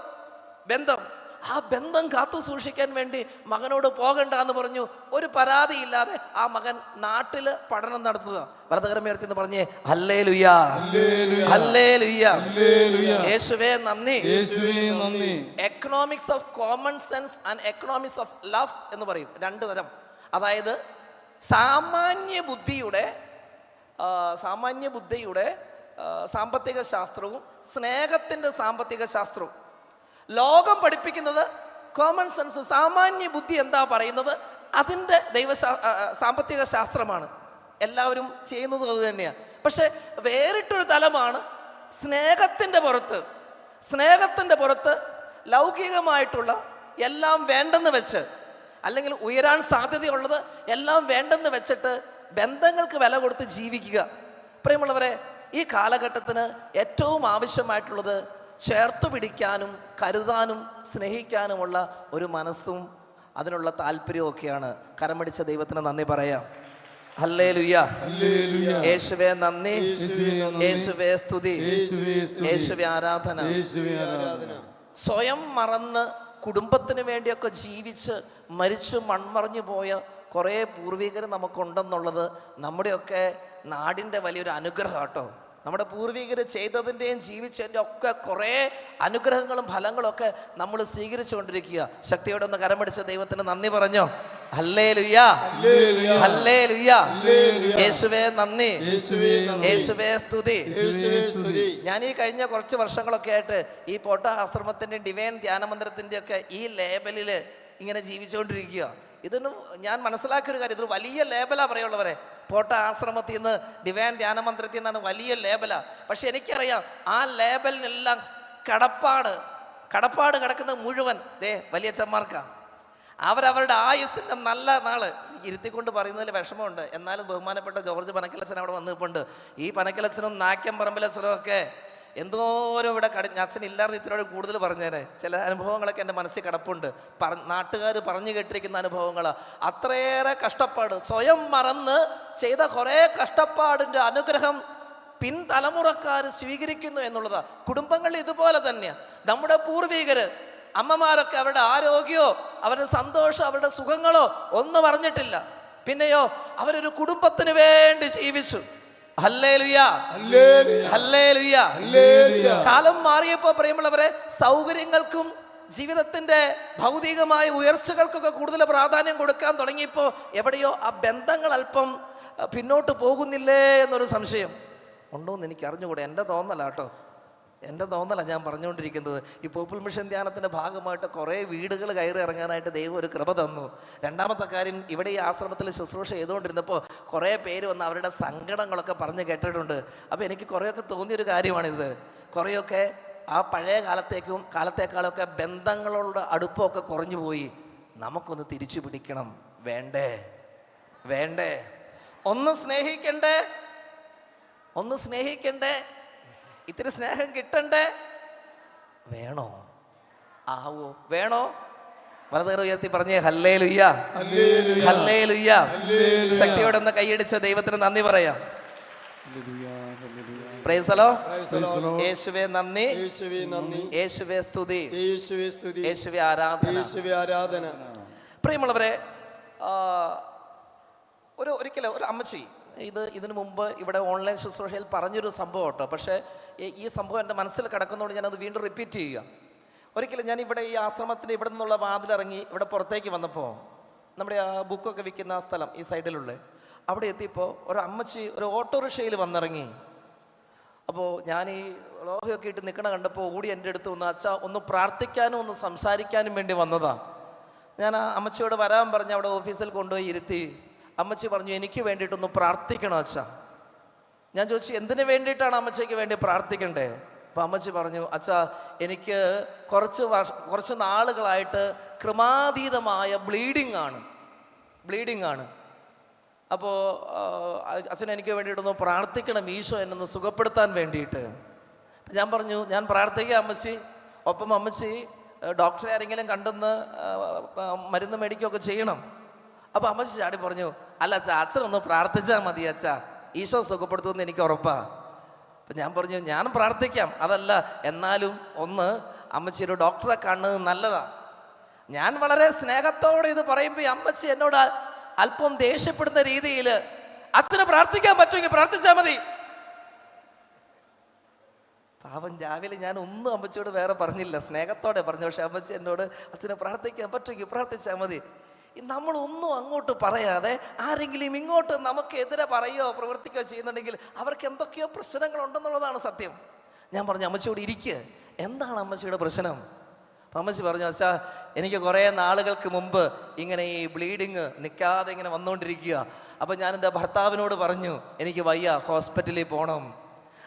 ബന്ധം ആ ബന്ധം കാത്തു സൂക്ഷിക്കാൻ വേണ്ടി മകനോട് പോകണ്ട എന്ന് പറഞ്ഞു. ഒരു പരാതിയില്ലാതെ ആ മകൻ നാട്ടിൽ പഠനം നടത്തുക. ഭരതകരമേർത്തി എന്ന് പറഞ്ഞേ അല്ലേ ലുയ്യാ അല്ലേ ലുയ്യാ യേശുവേ നന്ദി. Economics of common sense and economics of love എന്ന് പറയും. രണ്ട് തരം. അതായത് സാമാന്യ ബുദ്ധിയുടെ സാമാന്യ ബുദ്ധിയുടെ സാമ്പത്തിക ശാസ്ത്രവും സ്നേഹത്തിന്റെ സാമ്പത്തിക ശാസ്ത്രവും. ലോകം പഠിപ്പിക്കുന്നത് കോമൺ സെൻസ് സാമാന്യ ബുദ്ധി എന്താ പറയുന്നത്? അതിന്റെ ദൈവശാ സാമ്പത്തിക ശാസ്ത്രമാണ്. എല്ലാവരും ചെയ്യുന്നത് അത് തന്നെയാണ് പക്ഷെ വേറിട്ടൊരു തലമാണ് സ്നേഹത്തിന്റെ പുറത്ത്. സ്നേഹത്തിന്റെ പുറത്ത് ലൗകികമായിട്ടുള്ള എല്ലാം വേണ്ടെന്ന് വെച്ച് അല്ലെങ്കിൽ ഉയരാൻ സാധ്യതയുള്ളത് എല്ലാം വേണ്ടെന്ന് വെച്ചിട്ട് ബന്ധങ്ങൾക്ക് വില കൊടുത്ത് ജീവിക്കുക. പ്രിയമുള്ളവരെ ഈ കാലഘട്ടത്തിന് ഏറ്റവും ആവശ്യമായിട്ടുള്ളത് ചേർത്തു പിടിക്കാനും കരുതാനും സ്നേഹിക്കാനുമുള്ള ഒരു മനസ്സും അതിനുള്ള താല്പര്യവും ഒക്കെയാണ് കരമടിച്ച ദൈവത്തിന് നന്ദി പറയാം. ഹല്ലേ ലുയ്യ യേശുവേ നന്ദി. യേശുവേ സ്തുതി. യേശുവേ ആരാധന. സ്വയം മറന്ന് കുടുംബത്തിന് വേണ്ടിയൊക്കെ ജീവിച്ച് മരിച്ചു മൺമറിഞ്ഞു പോയ കുറേ പൂർവികർ നമുക്കുണ്ടെന്നുള്ളത് നമ്മുടെയൊക്കെ നാടിന്റെ വലിയൊരു അനുഗ്രഹം കേട്ടോ നമ്മുടെ പൂർവികർ ചെയ്തതിന്റെയും ജീവിച്ചതിന്റെ ഒക്കെ കുറേ അനുഗ്രഹങ്ങളും ഫലങ്ങളും ഒക്കെ നമ്മൾ സ്വീകരിച്ചുകൊണ്ടിരിക്കുക ശക്തിയോടെ ഒന്ന് കരമടിച്ച ദൈവത്തിന് നന്ദി പറഞ്ഞോ? ഹല്ലേ ലുയാ ഹല്ലേ ലുയാ യേശുവേ നന്ദി. യേശുവേ സ്തുതി. ഞാൻ ഈ കഴിഞ്ഞ കുറച്ച് വർഷങ്ങളൊക്കെ ആയിട്ട് ഈ പോട്ട ആശ്രമത്തിന്റെ ഡിവൈൻ ധ്യാന മന്ദിരത്തിന്റെ ഒക്കെ ഈ ലേബലിൽ ഇങ്ങനെ ജീവിച്ചുകൊണ്ടിരിക്കുക. ഇതൊന്നും ഞാൻ മനസ്സിലാക്കിയ ഒരു കാര്യം ഇതൊരു വലിയ ലേബലാ പറയുള്ളവരെ. പോട്ട ആശ്രമത്തിൽ നിന്ന് ഡിവൈൻ ധ്യാന മന്ത്രത്തിൽ നിന്നാണ് വലിയ ലേബലാണ് പക്ഷെ എനിക്കറിയാം ആ ലേബലിനെല്ലാം കടപ്പാട് കടപ്പാട് കിടക്കുന്നത് മുഴുവൻ ദേ വലിയ ചെമ്മാർക്കാ അവരവരുടെ ആയുസ്സിന്റെ നല്ല നാൾ ഇരുത്തിക്കൊണ്ട് പറയുന്നതിൽ വിഷമമുണ്ട്. എന്നാലും ബഹുമാനപ്പെട്ട ജോർജ് പനക്കലച്ചൻ അവിടെ വന്നിട്ടുണ്ട്. ഈ പനക്കലച്ചനും നാക്യം പറമ്പിലച്ചനും ഒക്കെ എന്തോരം ഇവിടെ കട അച്ഛൻ ഇല്ലാതെ ഇത്രയോട് കൂടുതൽ പറഞ്ഞേനെ. ചില അനുഭവങ്ങളൊക്കെ എന്റെ മനസ്സിൽ കിടപ്പുണ്ട്. പറ നാട്ടുകാർ പറഞ്ഞു കേട്ടിരിക്കുന്ന അനുഭവങ്ങൾ അത്രയേറെ കഷ്ടപ്പാട്. സ്വയം മറന്ന് ചെയ്ത കുറേ കഷ്ടപ്പാടിന്റെ അനുഗ്രഹം പിൻതലമുറക്കാർ സ്വീകരിക്കുന്നു എന്നുള്ളതാ. കുടുംബങ്ങൾ ഇതുപോലെ തന്നെയാണ് നമ്മുടെ പൂർവികർ അമ്മമാരൊക്കെ അവരുടെ ആരോഗ്യമോ അവരുടെ സന്തോഷം അവരുടെ സുഖങ്ങളോ ഒന്നും പറഞ്ഞിട്ടില്ല പിന്നെയോ അവരൊരു കുടുംബത്തിന് വേണ്ടി ജീവിച്ചു. കാലം മാറിയപ്പോ പ്രിയമുള്ളവരെ സൗകര്യങ്ങൾക്കും ജീവിതത്തിന്റെ ഭൗതികമായ ഉയർച്ചകൾക്കൊക്കെ കൂടുതൽ പ്രാധാന്യം കൊടുക്കാൻ തുടങ്ങിയപ്പോൾ എവിടെയോ ആ ബന്ധങ്ങൾ അല്പം പിന്നോട്ട് പോകുന്നില്ലേ എന്നൊരു സംശയം. ഉണ്ടോ എന്ന് എനിക്ക് അറിഞ്ഞുകൂടെ എന്റെ തോന്നല കേട്ടോ എന്റെ തോന്നല ഞാൻ പറഞ്ഞുകൊണ്ടിരിക്കുന്നത്. ഈ പോപ്പിൾ മിഷൻ ധ്യാനത്തിന്റെ ഭാഗമായിട്ട് കുറേ വീടുകൾ കയറി ഇറങ്ങാനായിട്ട് ദൈവം ഒരു കൃപ തന്നു. രണ്ടാമത്തെ കാര്യം ഇവിടെ ഈ ആശ്രമത്തിൽ ശുശ്രൂഷ ചെയ്തുകൊണ്ടിരുന്നപ്പോൾ കുറേ പേര് വന്ന് അവരുടെ സങ്കടങ്ങളൊക്കെ പറഞ്ഞ് കേട്ടിട്ടുണ്ട്. അപ്പോൾ എനിക്ക് കുറേയൊക്കെ തോന്നിയൊരു കാര്യമാണിത്. കുറേയൊക്കെ ആ പഴയ കാലത്തേക്കും കാലത്തേക്കാളൊക്കെ ബന്ധങ്ങളുടെ അടുപ്പമൊക്കെ കുറഞ്ഞു പോയി. നമുക്കൊന്ന് തിരിച്ചു പിടിക്കണം. വേണ്ടേ? വേണ്ടേ? ഒന്ന് സ്നേഹിക്കണ്ടേ? ഒന്ന് സ്നേഹിക്കണ്ടേ? ഇത്തിരി സ്നേഹം കിട്ടണ്ടേ? വേണോ? ആവോ? വേണോ? വളരെ ഉയർത്തി പറഞ്ഞേ ഹല്ലേ ലുയ്യ ഹല്ലേലൂയ. ഹല്ലേ ലുയ്യ ശക്തിയോടെ ഒന്ന് കൈയടിച്ച ദൈവത്തിന് നന്ദി പറയാം. പ്രൈസലോ. യേശുവേ നന്ദി. യേശുവേ നന്ദി. യേശുവേ സ്തുതി. യേശുവേ സ്തുതി. യേശുവേ ആരാധന. യേശുവേ ആരാധന. പ്രിയമുള്ളവരെ ഒരു ഒരിക്കലും ഒരു അമ്മച്ചി ഇത് ഇതിനു മുമ്പ് ഇവിടെ ഓൺലൈൻ ശുശ്രൂഷയിൽ പറഞ്ഞൊരു സംഭവം കേട്ടോ. പക്ഷേ ഈ- സംഭവം എന്റെ മനസ്സിൽ കിടക്കുന്നതുകൊണ്ട് ഞാനത് വീണ്ടും റിപ്പീറ്റ് ചെയ്യുക. ഒരിക്കലും ഞാൻ ഇവിടെ ഈ ആശ്രമത്തിന്റെ ഇവിടെ നിന്നുള്ള വാതിലിറങ്ങി ഇവിടെ പുറത്തേക്ക് വന്നപ്പോൾ നമ്മുടെ ആ ബുക്കൊക്കെ വിൽക്കുന്ന സ്ഥലം ഈ സൈഡിലുള്ള അവിടെ എത്തിയപ്പോൾ ഒരു അമ്മച്ചി ഒരു ഓട്ടോറിക്ഷയിൽ വന്നിറങ്ങി. അപ്പോൾ ഞാൻ ഈ ലോഹയൊക്കെ ഇട്ട് നിൽക്കണ കണ്ടപ്പോൾ ഓടി എന്റെ അടുത്ത് വന്ന് അച്ഛ ഒന്ന് പ്രാർത്ഥിക്കാനും ഒന്ന് സംസാരിക്കാനും വേണ്ടി വന്നതാണ് ഞാൻ ആ അമ്മച്ചിയോട് വരാൻ പറഞ്ഞ് അവിടെ ഓഫീസിൽ കൊണ്ടുപോയി ഇരുത്തി. അമ്മച്ചി പറഞ്ഞു എനിക്ക് വേണ്ടിയിട്ടൊന്ന് പ്രാർത്ഥിക്കണം അച്ഛ. ഞാൻ ചോദിച്ചു എന്തിനു വേണ്ടിയിട്ടാണ് അമ്മച്ചയ്ക്ക് വേണ്ടി പ്രാർത്ഥിക്കണ്ടേ? അപ്പം അമ്മച്ചി പറഞ്ഞു അച്ഛ എനിക്ക് കുറച്ച് വർഷ കുറച്ച് നാളുകളായിട്ട് ക്രമാതീതമായ ബ്ലീഡിംഗ് ആണ്. ബ്ലീഡിംഗ് ആണ്. അപ്പോൾ അച്ഛൻ എനിക്ക് വേണ്ടിയിട്ടൊന്ന് പ്രാർത്ഥിക്കണം ഈശോ എന്നൊന്ന് സുഖപ്പെടുത്താൻ വേണ്ടിയിട്ട്. ഞാൻ പറഞ്ഞു ഞാൻ പ്രാർത്ഥിക്കുക അമ്മച്ചി. ഒപ്പം അമ്മച്ചി ഡോക്ടറെ ആരെങ്കിലും കണ്ടെന്ന് മരുന്ന് മേടിക്കുകയൊക്കെ ചെയ്യണം. അപ്പോൾ അമ്മച്ചി ചാടി പറഞ്ഞു അല്ല അച്ഛാ ഒന്ന് പ്രാർത്ഥിച്ചാൽ മതി അച്ഛാ. ഈശോ സുഖപ്പെടുത്തുമെന്ന് എനിക്ക് ഉറപ്പാ. അപ്പം ഞാൻ പറഞ്ഞു ഞാനും പ്രാർത്ഥിക്കാം. അതല്ല എന്നാലും ഒന്ന് അമ്മച്ചി ഒരു ഡോക്ടറെ കാണുന്നത് നല്ലതാ. ഞാൻ വളരെ സ്നേഹത്തോടെ ഇത് പറയുമ്പോൾ അമ്മച്ചി എന്നോട് അല്പം ദേഷ്യപ്പെടുന്ന രീതിയിൽ അച്ഛന് പ്രാർത്ഥിക്കാൻ പറ്റുമെങ്കിൽ പ്രാർത്ഥിച്ചാൽ മതി. പാവം രാവിലെ ഞാൻ ഒന്നും അമ്മച്ചിയോട് വേറെ പറഞ്ഞില്ല. സ്നേഹത്തോടെ പറഞ്ഞു പക്ഷെ അമ്മച്ചി എന്നോട് അച്ഛനെ പ്രാർത്ഥിക്കാൻ പറ്റുമെങ്കിൽ പ്രാർത്ഥിച്ചാൽ മതി. നമ്മളൊന്നും അങ്ങോട്ട് പറയാതെ ആരെങ്കിലും ഇങ്ങോട്ട് നമുക്ക് എതിരെ പറയുകയോ പ്രവർത്തിക്കുകയോ ചെയ്യുന്നുണ്ടെങ്കിൽ അവർക്ക് എന്തൊക്കെയോ പ്രശ്നങ്ങളുണ്ടെന്നുള്ളതാണ് സത്യം. ഞാൻ പറഞ്ഞു അമ്മച്ചിയോട് ഇരിക്കുക എന്താണ് അമ്മച്ചിയുടെ പ്രശ്നം? അമ്മച്ചി പറഞ്ഞു അച്ഛാ എനിക്ക് കുറേ നാളുകൾക്ക് മുമ്പ് ഇങ്ങനെ ഈ ബ്ലീഡിങ് നിൽക്കാതെ ഇങ്ങനെ വന്നുകൊണ്ടിരിക്കുക. അപ്പം ഞാൻ എന്റെ ഭർത്താവിനോട് പറഞ്ഞു എനിക്ക് വയ്യ ഹോസ്പിറ്റലിൽ പോകണം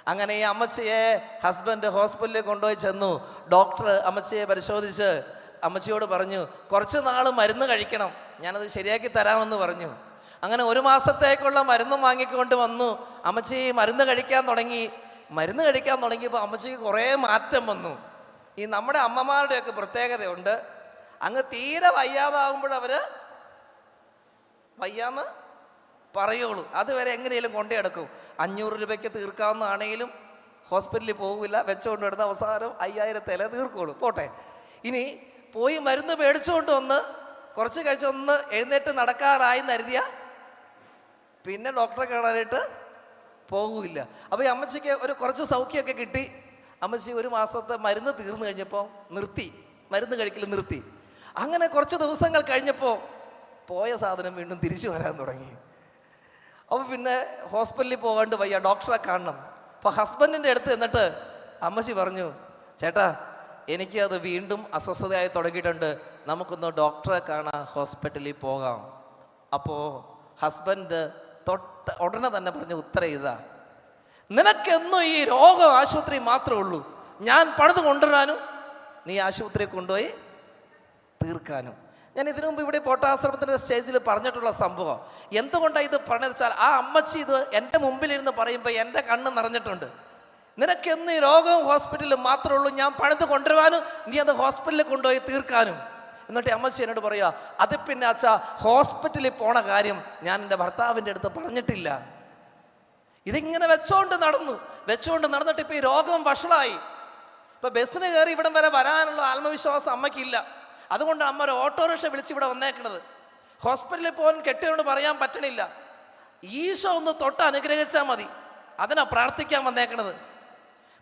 അങ്ങനെ ഈ അമ്മച്ചിയെ ഹസ്ബൻഡ് ഹോസ്പിറ്റലിൽ കൊണ്ടുപോയി ചെന്നു. ഡോക്ടർ അമ്മച്ചിയെ പരിശോധിച്ച് അമ്മച്ചിയോട് പറഞ്ഞു കുറച്ച് നാൾ മരുന്ന് കഴിക്കണം. ഞാനത് ശരിയാക്കി തരാമെന്ന് പറഞ്ഞു. അങ്ങനെ ഒരു മാസത്തേക്കുള്ള മരുന്നും വാങ്ങിക്കൊണ്ട് വന്നു. അമ്മച്ചി മരുന്ന് കഴിക്കാൻ തുടങ്ങി. മരുന്ന് കഴിക്കാൻ തുടങ്ങിയപ്പോൾ അമ്മച്ചിക്ക് കുറേ മാറ്റം വന്നു. ഈ നമ്മുടെ അമ്മമാരുടെയൊക്കെ പ്രത്യേകതയുണ്ട്. അങ്ങ് തീരെ വയ്യാതാകുമ്പോഴവർ വയ്യാന്ന് പറയുള്ളൂ. അതുവരെ എങ്ങനെയെങ്കിലും കൊണ്ടേ എടുക്കും അഞ്ഞൂറ് രൂപയ്ക്ക് തീർക്കാവുന്നതാണെങ്കിലും ഹോസ്പിറ്റലിൽ പോകില്ല വെച്ചുകൊണ്ട് വരുന്ന അവസാനം അയ്യായിരത്തില തീർക്കുള്ളൂ. പോട്ടെ. ഇനി പോയി മരുന്ന് മേടിച്ചുകൊണ്ട് വന്ന് കുറച്ച് കഴിച്ചൊന്ന് എഴുന്നേറ്റ് നടക്കാറായി കരുതിയ. പിന്നെ ഡോക്ടറെ കാണാനായിട്ട് പോകില്ല. അപ്പോൾ ഈ അമ്മച്ചിക്ക് ഒരു കുറച്ച് സൗഖ്യമൊക്കെ കിട്ടി. അമ്മച്ചി ഒരു മാസത്തെ മരുന്ന് തീർന്നു കഴിഞ്ഞപ്പോൾ നിർത്തി. മരുന്ന് കഴിക്കൽ നിർത്തി. അങ്ങനെ കുറച്ച് ദിവസങ്ങൾ കഴിഞ്ഞപ്പോൾ പോയ സാധനം വീണ്ടും തിരിച്ചു വരാൻ തുടങ്ങി. അപ്പോൾ പിന്നെ ഹോസ്പിറ്റലിൽ പോകാണ്ട് വയ്യ. ഡോക്ടറെ കാണണം. അപ്പോൾ ഹസ്ബൻഡിന്റെ അടുത്ത് എന്നിട്ട് അമ്മച്ചി പറഞ്ഞു ചേട്ടാ എനിക്ക് അത് വീണ്ടും അസ്വസ്ഥതയായി തുടങ്ങിയിട്ടുണ്ട്. നമുക്കൊന്ന് ഡോക്ടറെ കാണാൻ ഹോസ്പിറ്റലിൽ പോകാം. അപ്പോൾ ഹസ്ബൻഡ് തൊട്ട് ഉടനെ തന്നെ പറഞ്ഞ് ഉത്തരം ഇതാ. നിനക്കെന്നും ഈ രോഗം ആശുപത്രി മാത്രമേ ഉള്ളൂ. ഞാൻ പണിത് കൊണ്ടുവരാനും നീ ആശുപത്രിയിൽ കൊണ്ടുപോയി തീർക്കാനും. ഞാൻ ഇതിനു മുമ്പ് ഇവിടെ പോട്ടാശ്രമത്തിന്റെ സ്റ്റേജിൽ പറഞ്ഞിട്ടുള്ള സംഭവം. എന്തുകൊണ്ടാണ് ഇത് പറഞ്ഞത് വെച്ചാൽ ആ അമ്മച്ചി ഇത് എന്റെ മുമ്പിലിരുന്ന് പറയുമ്പോൾ എന്റെ കണ്ണ് നിറഞ്ഞിട്ടുണ്ട്. നിനക്കെന്ന് ഈ രോഗം ഹോസ്പിറ്റലിൽ മാത്രമേ ഉള്ളൂ? ഞാൻ പണിത് കൊണ്ടുവരാനും നീ അത് ഹോസ്പിറ്റലിൽ കൊണ്ടുപോയി തീർക്കാനും. എന്നിട്ട് അമ്മച്ചി എന്നോട് പറയുക അത് പിന്നെ അച്ഛാ ഹോസ്പിറ്റലിൽ പോണ കാര്യം ഞാൻ എന്റെ ഭർത്താവിന്റെ അടുത്ത് പറഞ്ഞിട്ടില്ല. ഇതിങ്ങനെ വെച്ചോണ്ട് നടന്നു. വെച്ചോണ്ട് നടന്നിട്ട് ഇപ്പം ഈ രോഗം വഷളായി. ഇപ്പം ബസ്സിന് കയറി ഇവിടം വരെ വരാനുള്ള ആത്മവിശ്വാസം അമ്മയ്ക്കില്ല. അതുകൊണ്ട് അമ്മ ഒരു ഓട്ടോറിക്ഷ വിളിച്ച് ഇവിടെ വന്നേക്കണത്. ഹോസ്പിറ്റലിൽ പോകാൻ കെട്ടിയോണ്ട് പറയാൻ പറ്റണില്ല. ഈശോ ഒന്ന് തൊട്ട് അനുഗ്രഹിച്ചാൽ മതി. അതിനാ പ്രാർത്ഥിക്കാൻ വന്നേക്കണത്.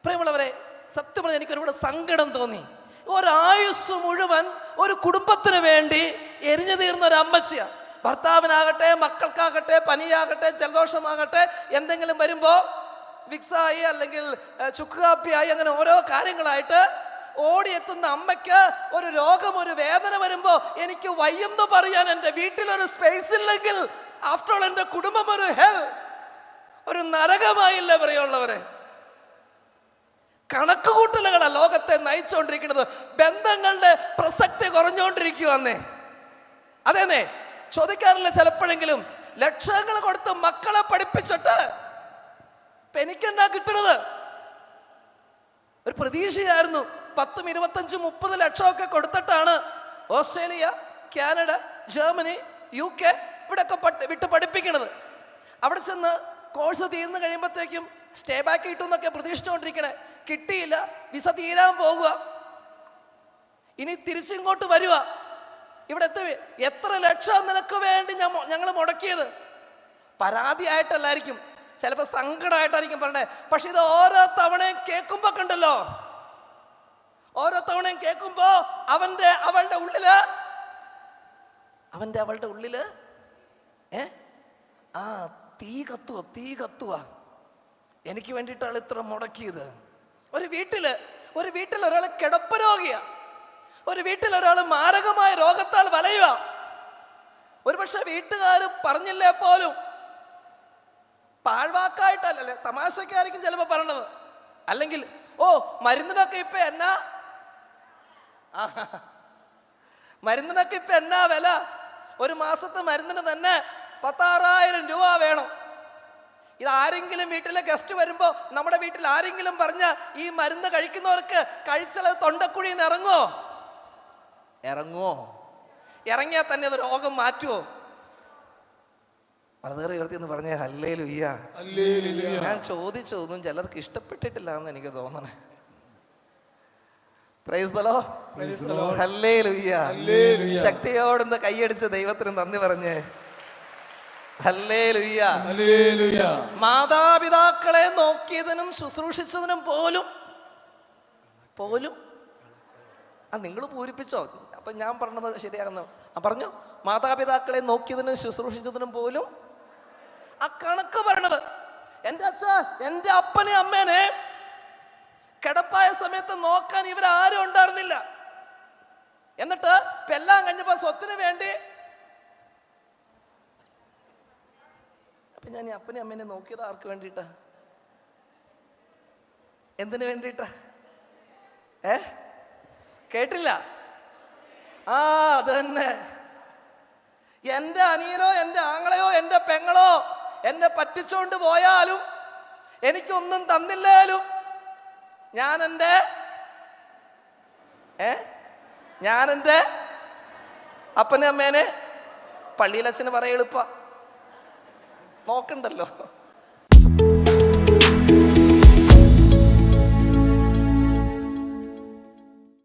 പ്രിയമുള്ളവരെ സത്യം പറഞ്ഞാൽ എനിക്ക് ഒരുപാട് സങ്കടം തോന്നി. ഒരായുസ് മുഴുവൻ ഒരു കുടുംബത്തിന് വേണ്ടി എരിഞ്ഞു തീർന്ന ഒരു അമ്മച്ചിയാ. ഭർത്താവിനാകട്ടെ മക്കൾക്കാകട്ടെ പനിയാകട്ടെ ജലദോഷമാകട്ടെ എന്തെങ്കിലും വരുമ്പോൾ വിക്സായി അല്ലെങ്കിൽ ചുക്കുകാപ്പിയായി ചുക്ക് കാപ്പിയായി അങ്ങനെ ഓരോ കാര്യങ്ങളായിട്ട് ഓടിയെത്തുന്ന അമ്മയ്ക്ക് ഒരു രോഗം ഒരു വേദന വരുമ്പോൾ എനിക്ക് വയ്യെന്ന് പറയാൻ എന്റെ വീട്ടിലൊരു സ്പേസ് ഇല്ലെങ്കിൽ ആഫ്റ്റർ ഓൾ എന്റെ കുടുംബം ഒരു ഹെൽ ഒരു നരകമായില്ല പറയുള്ളവരെ കണക്കുകൂട്ടലുകളാ ലോകത്തെ നയിച്ചുകൊണ്ടിരിക്കുന്നത്. ബന്ധങ്ങളുടെ പ്രസക്തി കുറഞ്ഞുകൊണ്ടിരിക്കുവന്നേ. അതേന്നേ ചോദിക്കാറില്ല ചിലപ്പോഴെങ്കിലും ലക്ഷങ്ങൾ കൊടുത്ത് മക്കളെ പഠിപ്പിച്ചിട്ട് എനിക്കെന്താ കിട്ടണത്? ഒരു പ്രതീക്ഷയായിരുന്നു. പത്തും ഇരുപത്തഞ്ചും മുപ്പത് ലക്ഷമൊക്കെ കൊടുത്തിട്ടാണ് Australia Canada Germany U K ഇവിടെയൊക്കെ പഠി- വിട്ട് പഠിപ്പിക്കണത്. അവിടെ ചെന്ന് കോഴ്സ് തീർന്നു കഴിയുമ്പോഴത്തേക്കും സ്റ്റേ ബാക്ക് കിട്ടും എന്നൊക്കെ പ്രതീക്ഷിച്ചുകൊണ്ടിരിക്കണേ. കിട്ടിയില്ല. വിസ തീരാൻ പോകുക. ഇനി തിരിച്ചിങ്ങോട്ട് വരുക. ഇവിടെ എത്ര എത്ര ലക്ഷം നിനക്ക് വേണ്ടി ഞങ്ങൾ മുടക്കിയത്? പരാതിയായിട്ടല്ലായിരിക്കും. ചിലപ്പോൾ സങ്കടമായിട്ടായിരിക്കും പറഞ്ഞേ പക്ഷെ ഇത് ഓരോ തവണയും കേൾക്കുമ്പോ കണ്ടല്ലോ. ഓരോ തവണയും കേൾക്കുമ്പോ അവന്റെ അവളുടെ ഉള്ളിൽ അവന്റെ അവളുടെ ഉള്ളിൽ ഏ? ആ തീ കത്തുക തീ കത്തുക എനിക്ക് വേണ്ടിയിട്ടാണ് ഇത്ര മുടക്കിയത്. ഒരു വീട്ടിൽ ഒരു വീട്ടിൽ ഒരാൾ കിടപ്പ് രോഗിയാ. ഒരു വീട്ടിൽ ഒരാൾ മാരകമായ രോഗത്താൽ വലയുക. ഒരുപക്ഷെ വീട്ടുകാർ പറഞ്ഞില്ലേ പോലും? പാഴ്വാക്കായിട്ടല്ലേ തമാശക്കായിരിക്കും ചിലപ്പോൾ പറയണത്. അല്ലെങ്കിൽ ഓ മരുന്നിനൊക്കെ ഇപ്പൊ എന്നാ? മരുന്നിനൊക്കെ ഇപ്പൊ എന്നാ വില? ഒരു മാസത്തെ മരുന്നിന് തന്നെ പത്താറായിരം രൂപ വേണം. ഇത് ആരെങ്കിലും വീട്ടിലെ ഗസ്റ്റ് വരുമ്പോൾ നമ്മുടെ വീട്ടിൽ ആരെങ്കിലും പറഞ്ഞ ഈ മരുന്ന് കഴിക്കുന്നവർക്ക് കഴിച്ചാൽ അത് തൊണ്ടക്കുഴിയിൽ നിന്ന് ഇറങ്ങുമോ ഇറങ്ങുമോ ഇറങ്ങിയാൽ തന്നെ അത് രോഗം മാറ്റുമോ വളരെ ഉയർത്തി എന്ന് പറഞ്ഞ ഹല്ലേ ലുയ്യ. ഞാൻ ചോദിച്ചതൊന്നും ചിലർക്ക് ഇഷ്ടപ്പെട്ടിട്ടില്ല എന്ന് എനിക്ക് തോന്നണേ. പ്രൈസ്തലോ ഹല്ലേ ലുയ്യ ഹല്ലേലൂയ. ശക്തിയോടൊന്ന് കൈയടിച്ച് ദൈവത്തിന് നന്ദി പറഞ്ഞേ. മാതാപിതാക്കളെ നോക്കിയതിനും ശുശ്രൂഷിച്ചതിനും പോലും പോലും ആ നിങ്ങൾ പൂരിപ്പിച്ചോ? അപ്പൊ ഞാൻ പറഞ്ഞത് ശരിയാകുന്നു. ആ പറഞ്ഞു മാതാപിതാക്കളെ നോക്കിയതിനും ശുശ്രൂഷിച്ചതിനും പോലും ആ കണക്ക് പറയണത് എന്റെ അച്ഛ എന്റെ അപ്പനെ അമ്മേനെ കിടപ്പായ സമയത്ത് നോക്കാൻ ഇവരാരും ഉണ്ടായിരുന്നില്ല. എന്നിട്ട് എല്ലാം കഴിഞ്ഞപ്പോ സ്വത്തിന് വേണ്ടി ഞാൻ ഈ അപ്പനെ അമ്മേനെ നോക്കിയത് ആർക്ക് വേണ്ടിയിട്ടാ? എന്തിനു വേണ്ടിയിട്ടാ? ഏ? കേട്ടില്ല? ആ അത് തന്നെ. എന്റെ അനിയനോ എന്റെ ആങ്ങളെയോ എന്റെ പെങ്ങളോ എന്നെ പറ്റിച്ചുകൊണ്ട് പോയാലും എനിക്കൊന്നും തന്നില്ലേലും ഞാൻ എന്റെ ഏ? ഞാൻ എന്റെ അപ്പനെ അമ്മേനെ പള്ളിയിലച്ഛന് പറയാ നോക്കണ്ടല്ലോ.